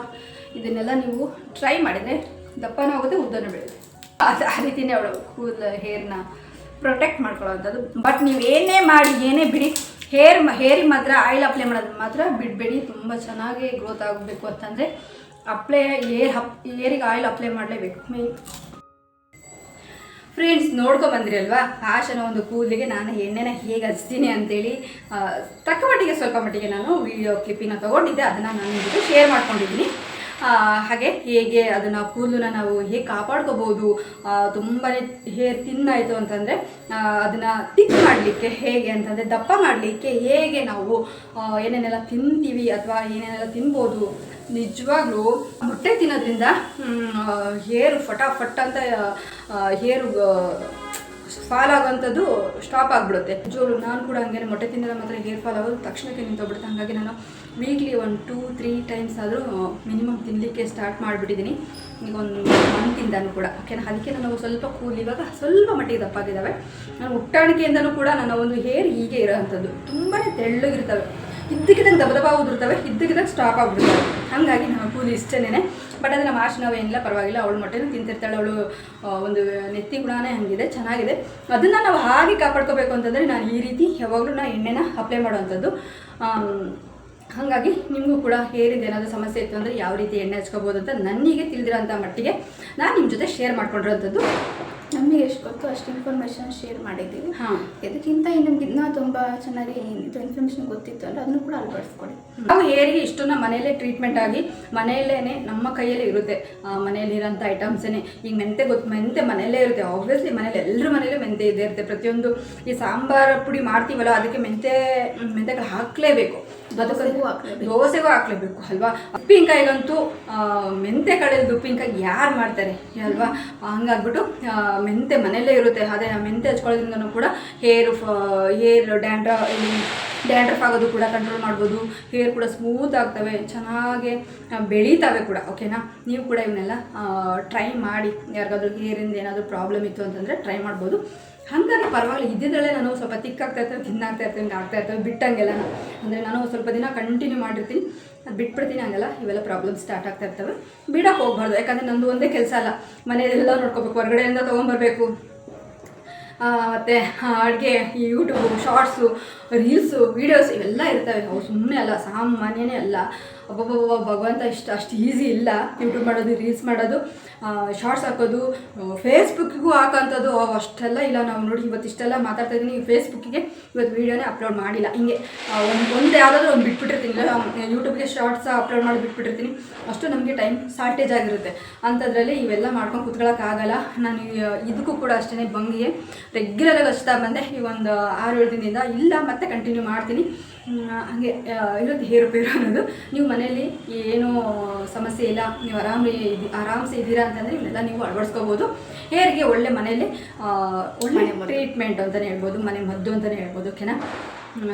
ಇದನ್ನೆಲ್ಲ ನೀವು ಟ್ರೈ ಮಾಡಿದರೆ ದಪ್ಪನೂ ಆಗುತ್ತೆ, ಉದ್ದನೂ ಬೆಳೆಯುತ್ತೆ. ಅದು ಆ ರೀತಿಯೇ ಅವಳು ಕೂದಲು ಹೇರ್ನ ಪ್ರೊಟೆಕ್ಟ್ ಮಾಡ್ಕೊಳ್ಳೋವಂಥದ್ದು. ಬಟ್ ನೀವು ಏನೇ ಮಾಡಿ, ಏನೇ ಬಿಡಿ ಹೇರ್ ಹೇರಿಗೆ ಮಾತ್ರ ಆಯಿಲ್ ಅಪ್ಲೈ ಮಾಡೋದು ಮಾತ್ರ ಬಿಡಬೇಡಿ. ತುಂಬ ಚೆನ್ನಾಗಿ ಗ್ರೋತ್ ಆಗಬೇಕು ಅಂತಂದರೆ ಅಪ್ಲೈ ಏರ್ ಹಪ್ ಏರಿಗೆ ಆಯಿಲ್ ಅಪ್ಲೈ ಮಾಡಲೇಬೇಕು. ಮೇನ್ ಫ್ರೆಂಡ್ಸ್ ನೋಡ್ಕೊ ಬಂದ್ರಿ ಅಲ್ವಾ? ಆಶನ ಒಂದು ಕೂದಲಿಗೆ ನಾನು ಎಣ್ಣೆನ ಹೇಗೆ ಹಚ್ತೀನಿ ಅಂತೇಳಿ ತಕ್ಕ ಮಟ್ಟಿಗೆ, ಸ್ವಲ್ಪ ಮಟ್ಟಿಗೆ ನಾನು ವಿಡಿಯೋ ಕ್ಲಿಪ್ಪಿಂಗ್ ತೊಗೊಂಡಿದ್ದೆ. ಅದನ್ನು ನಾನು ನಿಮಗೆ ಶೇರ್ ಮಾಡ್ಕೊಂಡಿದ್ದೀನಿ. ಹಾಗೆ ಹೇಗೆ ಅದನ್ನು ಕೂದಲನ್ನ ನಾವು ಹೇಗೆ ಕಾಪಾಡ್ಕೋಬೋದು ತುಂಬಾ ಹೇರ್ ತಿನ್ನಾಯಿತು ಅಂತಂದರೆ ಅದನ್ನು ತಿಕ್ ಮಾಡಲಿಕ್ಕೆ ಹೇಗೆ ಅಂತಂದರೆ, ದಪ್ಪ ಮಾಡಲಿಕ್ಕೆ ಹೇಗೆ ನಾವು ಏನೇನೆಲ್ಲ ತಿಂತೀವಿ ಅಥವಾ ಏನೇನೆಲ್ಲ ತಿನ್ಬೋದು ನಿಜವಾಗ್ಲೂ ಮೊಟ್ಟೆ ತಿನ್ನೋದ್ರಿಂದ ಹೇರು ಫಟಾಫಟ್ ಅಂತ ಹೇರು ಫಾಲ್ ಆಗೋಂಥದ್ದು ಸ್ಟಾಪ್ ಆಗಿಬಿಡುತ್ತೆ. ಜೋರು ನಾನು ಕೂಡ ಹಂಗೆ ಮೊಟ್ಟೆ ತಿಂದರೆ ಮಾತ್ರ ಹೇರ್ ಫಾಲ್ ಆಗೋದು, ತಕ್ಷಣಕ್ಕೆ ನಿಂತೋಗ್ಬಿಡುತ್ತೆ. ಹಾಗಾಗಿ ನಾನು ವೀಕ್ಲಿ ಒಂದು ಟೂ ತ್ರೀ ಟೈಮ್ಸ್ ಆದರೂ ಮಿನಿಮಮ್ ತಿನ್ನಲಿಕ್ಕೆ ಸ್ಟಾರ್ಟ್ ಮಾಡಿಬಿಟ್ಟಿದ್ದೀನಿ ಈಗ ಒಂದು ಮಂತಿಂದನೂ ಕೂಡ. ಓಕೆನಾ ಅದಕ್ಕೆ ನಾನು ಸ್ವಲ್ಪ ಕೂಲ್ ಇವಾಗ ಸ್ವಲ್ಪ ಮಟ್ಟಿಗೆ ದಪ್ಪಾಗಿದ್ದಾವೆ ನಾನು ಹುಟ್ಟಾಣಿಕೆಯಿಂದನೂ ಕೂಡ ನನ್ನ ಒಂದು ಹೇರ್ ಹೀಗೆ ಇರೋವಂಥದ್ದು. ತುಂಬಾ ತೆಳ್ಳಗಿರ್ತವೆ. ಇದ್ದಕ್ಕಿದ್ದಂಗೆ ದಬ ದಬ ಉದುರ್ತವೆ, ಇದ್ದಕ್ಕಿದ್ದಂಗೆ ಸ್ಟಾಪ್ ಆಗಿಬಿಡ್ತವೆ. ಹಾಗಾಗಿ ನಮ್ಮ ಕೂಲಿ ಇಷ್ಟೇನೆ ಬಟ್ ಅದನ್ನು ಮಾರ್ಚ್ ನಾವೇನಿಲ್ಲ ಪರವಾಗಿಲ್ಲ, ಅವಳು ಮೊಟ್ಟೆನೂ ತಿಂತಿರ್ತಾಳೆ, ಅವಳು ಒಂದು ನೆತ್ತಿ ಗುಣನೇ ಹಂಗಿದೆ, ಚೆನ್ನಾಗಿದೆ. ಅದನ್ನು ನಾವು ಹಾಗೆ ಕಾಪಾಡ್ಕೋಬೇಕು ಅಂತಂದರೆ ನಾನು ಈ ರೀತಿ ಯಾವಾಗಲೂ ನಾನು ಎಣ್ಣೆನ ಅಪ್ಲೈ ಮಾಡೋವಂಥದ್ದು. ಹಾಗಾಗಿ ನಿಮಗೂ ಕೂಡ ಹೇರಿದ ಏನಾದರೂ ಸಮಸ್ಯೆ ಇತ್ತು ಅಂದರೆ ಯಾವ ರೀತಿ ಎಣ್ಣೆ ಹಚ್ಕೋಬೋದು ಅಂತ ನನಗೆ ತಿಳಿದಿರೋಂಥ ಮಟ್ಟಿಗೆ ನಾನು ನಿಮ್ಮ ಜೊತೆ ಶೇರ್ ಮಾಡ್ಕೊಂಡಿರೋಂಥದ್ದು. ನಮಗೆ ಎಷ್ಟು ಗೊತ್ತು ಅಷ್ಟು ಇನ್ಫಾರ್ಮೇಷನ್ ಶೇರ್ ಮಾಡಿದ್ದೀವಿ. ಹಾಂ. ಇದಕ್ಕಿಂತ ನಿಮ್ಗೆ ಇನ್ನೂ ತುಂಬ ಚೆನ್ನಾಗಿ ಇದು ಇನ್ಫಾರ್ಮೇಷನ್ ಗೊತ್ತಿತ್ತು ಅಂದರೆ ಅದನ್ನು ಕೂಡ ಅಳವಡಿಸ್ಕೊಡಿ. ನಾವು ಹೇರಿಗೆ ಇಷ್ಟನ್ನ ಮನೆಯಲ್ಲೇ ಟ್ರೀಟ್ಮೆಂಟ್ ಆಗಿ ಮನೆಯಲ್ಲೇ ನಮ್ಮ ಕೈಯಲ್ಲಿ ಇರುತ್ತೆ. ಮನೆಯಲ್ಲಿ ಮನೆಯಲ್ಲಿರೋಂಥ ಐಟಮ್ಸೇ ಈಗ ಮೆಂತೆ ಗೊತ್ತು ಮೆಂತೆ ಮನೆಯಲ್ಲೇ ಇರುತ್ತೆ. ಆಬ್ವಿಯಸ್ಲಿ ಮನೇಲಿ ಎಲ್ಲರ ಮನೆಯಲ್ಲೇ ಮೆಂತೆ ಇದೇ ಇರುತ್ತೆ. ಪ್ರತಿಯೊಂದು ಈ ಸಾಂಬಾರು ಪುಡಿ ಮಾಡ್ತೀವಲ್ಲ ಅದಕ್ಕೆ ಮೆಂತೆ ಮೆಂತೆಗಳು ಹಾಕಲೇಬೇಕು. ದೋಸೆಗೂ ಹಾಕ್ಲೇಬೇಕು. ದೋಸೆಗೂ ಹಾಕ್ಲೇಬೇಕು ಅಲ್ವಾ? ಉಪ್ಪಿನಕಾಯಿಗಂತೂ ಮೆಂತೆ ಕಳೆದು ಉಪ್ಪಿನಕಾಯಿ ಯಾರು ಮಾಡ್ತಾರೆ ಅಲ್ವಾ? ಹಂಗಾಗ್ಬಿಟ್ಟು ಮೆಂತೆ ಮನೆಯಲ್ಲೇ ಇರುತ್ತೆ ಅದೇ ಆ ಮೆಂತೆ ಹಚ್ಕೊಳ್ಳೋದ್ರಿಂದನೂ ಕೂಡ ಹೇರ್ ಹೇರ್ ಡ್ಯಾಂಡ್ರ ಡ್ಯಾಂಡ್ರಫ್ ಆಗೋದು ಕೂಡ ಕಂಟ್ರೋಲ್ ಮಾಡ್ಬೋದು ಹೇರ್ ಕೂಡ ಸ್ಮೂತ್ ಆಗ್ತವೆ ಚೆನ್ನಾಗಿ ಬೆಳೀತವೆ ಕೂಡ ಓಕೆನಾ ನೀವು ಕೂಡ ಇವನ್ನೆಲ್ಲ ಟ್ರೈ ಮಾಡಿ ಯಾರಿಗಾದ್ರೂ ಹೇರಿಂದ ಏನಾದರೂ ಪ್ರಾಬ್ಲಮ್ ಇತ್ತು ಅಂತಂದರೆ ಟ್ರೈ ಮಾಡ್ಬೋದು. ಹಾಗಾಗಿ ಪರವಾಗಿಲ್ಲ ಇದ್ದಿದ್ದರಲ್ಲೇ ನಾನು ಸ್ವಲ್ಪ ತಿಕ್ಕಾಗ್ತಾ ಇರ್ತೇನೆ, ತಿನ್ನಾಗ್ತಾ ಇರ್ತೇನೆ ಆಗ್ತಾ ಇರ್ತೇವೆ ಬಿಟ್ಟಂಗೆಲ್ಲ ಅಂದರೆ ನಾನು ಸ್ವಲ್ಪ ದಿನ ಕಂಟಿನ್ಯೂ ಮಾಡಿರ್ತೀನಿ, ಅದು ಬಿಟ್ಬಿಡ್ತೀನಿ ಹಂಗೆಲ್ಲ, ಇವೆಲ್ಲ ಪ್ರಾಬ್ಲಮ್ ಸ್ಟಾರ್ಟ್ ಆಗ್ತಾ ಇರ್ತವೆ. ಬಿಡಕ್ಕೆ ಹೋಗ್ಬಾರ್ದು, ಯಾಕಂದರೆ ನಂದು ಒಂದೇ ಕೆಲಸ ಅಲ್ಲ. ಮನೆಯಲ್ಲೆಲ್ಲ ನೋಡ್ಕೋಬೇಕು, ಹೊರಗಡೆಯಿಂದ ತೊಗೊಂಬರ್ಬೇಕು. ಮತ್ತು ಅಡುಗೆ, ಈ ಯೂಟ್ಯೂಬು ಶಾರ್ಟ್ಸು ರೀಲ್ಸು ವೀಡಿಯೋಸ್ ಇವೆಲ್ಲ ಇರ್ತವೆ. ಅವು ಸುಮ್ಮನೆ ಅಲ್ಲ, ಸಾಮಾನ್ಯನೇ ಅಲ್ಲ. ಒಬ್ಬೊಬ್ಬ ಭಗವಂತ ಇಷ್ಟು, ಅಷ್ಟು ಈಸಿ ಇಲ್ಲ. ಯೂಟ್ಯೂಬ್ ಮಾಡೋದು ರೀಲ್ಸ್ ಮಾಡೋದು ಶಾರ್ಟ್ಸ್ ಹಾಕೋದು ಫೇಸ್ಬುಕ್ಕಿಗೂ ಹಾಕೋಂಥದ್ದು ಅಷ್ಟೆಲ್ಲ ಇಲ್ಲ. ನಾವು ನೋಡಿ ಇವತ್ತು ಇಷ್ಟೆಲ್ಲ ಮಾತಾಡ್ತಾ ಇದ್ದೀನಿ ಫೇಸ್ಬುಕ್ಕಿಗೆ ಇವತ್ತು ವೀಡಿಯೋನೇ ಅಪ್ಲೋಡ್ ಮಾಡಿಲ್ಲ. ಹಿಂಗೆ ಒಂದು ಒಂದು ಯಾವುದಾದ್ರೂ ಒಂದು ಬಿಟ್ಬಿಟ್ಟಿರ್ತೀನಿ. ಯೂಟ್ಯೂಬ್ಗೆ ಶಾರ್ಟ್ಸ್ ಅಪ್ಲೋಡ್ ಮಾಡಿ ಬಿಟ್ಬಿಟ್ಟಿರ್ತೀನಿ. ಅಷ್ಟು ನಮಗೆ ಟೈಮ್ ಶಾರ್ಟೇಜ್ ಆಗಿರುತ್ತೆ. ಅಂಥದ್ರಲ್ಲಿ ಇವೆಲ್ಲ ಮಾಡ್ಕೊಂಡು ಕುತ್ಕೊಳ್ಳೋಕ್ಕಾಗಲ್ಲ ನಾನು ಇದಕ್ಕೂ ಕೂಡ ಅಷ್ಟೇ ಬಂಗಿಗೆ ರೆಗ್ಯುಲರಾಗಿ ಹಚ್ತಾ ಬಂದೆ. ಈ ಒಂದು ಆರು ಏಳು ದಿನದಿಂದ. ಇಲ್ಲ, ಮತ್ತೆ ಕಂಟಿನ್ಯೂ ಮಾಡ್ತೀನಿ. ಹಾಗೆ ಇರೋದು ಹೇರುಪೇರು ಅನ್ನೋದು. ನೀವು ಮನೆಯಲ್ಲಿ ಏನೂ ಸಮಸ್ಯೆ ಇಲ್ಲ ನೀವು ಆರಾಮ ಆರಾಮ್ಸೆ ಇದ್ದೀರಾ ಅಂತಂದರೆ ಇವನ್ನೆಲ್ಲ ನೀವು ಅಳವಡಿಸ್ಕೋಬೋದು. ಹೇರಿಗೆ ಒಳ್ಳೆ ಮನೆಯಲ್ಲಿ ಒಳ್ಳೆ ಟ್ರೀಟ್ಮೆಂಟ್ ಅಂತಲೇ ಹೇಳ್ಬೋದು ಮನೆ ಮದ್ದು ಅಂತಲೇ ಹೇಳ್ಬೋದು ಓಕೆನಾ?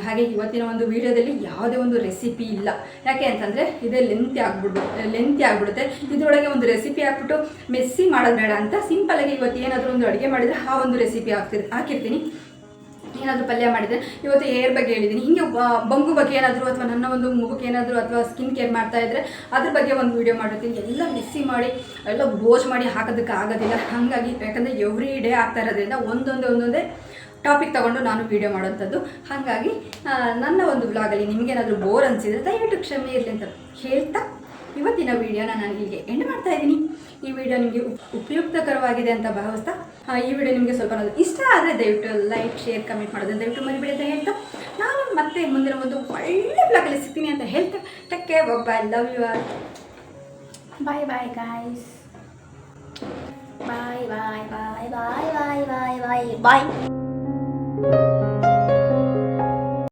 ಹಾಗೆ ಇವತ್ತಿನ ಒಂದು ವಿಡಿಯೋದಲ್ಲಿ ಯಾವುದೇ ಒಂದು ರೆಸಿಪಿ ಇಲ್ಲ. ಯಾಕೆ ಅಂತಂದರೆ ಇದೇ ಲೆಂತಿ ಆಗ್ಬಿಡ್ದು ಲೆಂತಿ ಆಗ್ಬಿಡುತ್ತೆ. ಇದರೊಳಗೆ ಒಂದು ರೆಸಿಪಿ ಹಾಕ್ಬಿಟ್ಟು ಮೆಸ್ಸಿ ಮಾಡೋದು ಬೇಡ ಅಂತ ಸಿಂಪಲಾಗಿ ಇವತ್ತು ಏನಾದರೂ ಒಂದು ಅಡುಗೆ ಮಾಡಿದರೆ ಆ ಒಂದು ರೆಸಿಪಿ ಹಾಕ್ತಿರ್ ಹಾಕಿರ್ತೀನಿ. ಏನಾದರೂ ಪಲ್ಯ ಮಾಡಿದರೆ ಇವತ್ತು ಏರ್ ಬಗ್ಗೆ ಹೇಳಿದ್ದೀನಿ. ಹಿಂಗೆ ಬಂಗು ಬಗ್ಗೆ ಏನಾದರೂ ಅಥವಾ ನನ್ನ ಒಂದು ಮುಖಕ್ಕೆ ಏನಾದರೂ ಅಥವಾ ಸ್ಕಿನ್ ಕೇರ್ ಮಾಡ್ತಾ ಇದ್ದರೆ ಅದ್ರ ಬಗ್ಗೆ ಒಂದು ವಿಡಿಯೋ ಮಾಡಿರ್ತೀನಿ. ಎಲ್ಲ ಮಿಸ್ಸಿ ಮಾಡಿ, ಎಲ್ಲ ಬೋಜ್ ಮಾಡಿ ಹಾಕೋದಕ್ಕೆ ಆಗೋದಿಲ್ಲ. ಹಾಗಾಗಿ ಯಾಕಂದರೆ ಎವ್ರಿ ಡೇ ಆಗ್ತಾ ಇರೋದ್ರಿಂದ ಒಂದೊಂದೇ ಒಂದೊಂದೇ ಟಾಪಿಕ್ ತಗೊಂಡು ನಾನು ವೀಡಿಯೋ ಮಾಡೋಂಥದ್ದು ಹಾಗಾಗಿ ನನ್ನ ಒಂದು ಬ್ಲಾಗಲ್ಲಿ ನಿಮಗೇನಾದರೂ ಬೋರ್ ಅನಿಸಿದ್ರೆ ದಯವಿಟ್ಟು ಕ್ಷಮೆ ಇರಲಿ ಅಂತ ಹೇಳ್ತಾ ಇವತ್ತಿನ ವೀಡಿಯೋನ ನಾನು ಹೀಗೆ ಎಂಡ್ ಮಾಡ್ತಾ ಇದ್ದೀನಿ. ಈ ವಿಡಿಯೋ ನಿಮಗೆ ಉಪ್- ಉಪಯುಕ್ತಕರವಾಗಿದೆ ಅಂತ ಭಾವಿಸ್ತಾ ಈ ವಿಡಿಯೋ ನಿಮಗೆ ಸ್ವಲ್ಪ ಇಷ್ಟ ಆದರೆ ದಯವಿಟ್ಟು ಲೈಕ್, ಶೇರ್, ಕಮೆಂಟ್ ಮಾಡೋದನ್ನು ದಯವಿಟ್ಟು ಮರಿಬೇಡಿ ಅಂತ ಹೇಳ್ತಾ, ನಾನು ಮತ್ತೆ ಮುಂದಿನ ಒಂದು ಒಳ್ಳೆ ಬ್ಲಾಗಲ್ಲಿ ಸಿಗ್ತೀನಿ ಅಂತ ಹೇಳ್ತಾ ಟಕ್ಕೆ bye love you all bye bye guys bye bye bye bye bye bye bye bye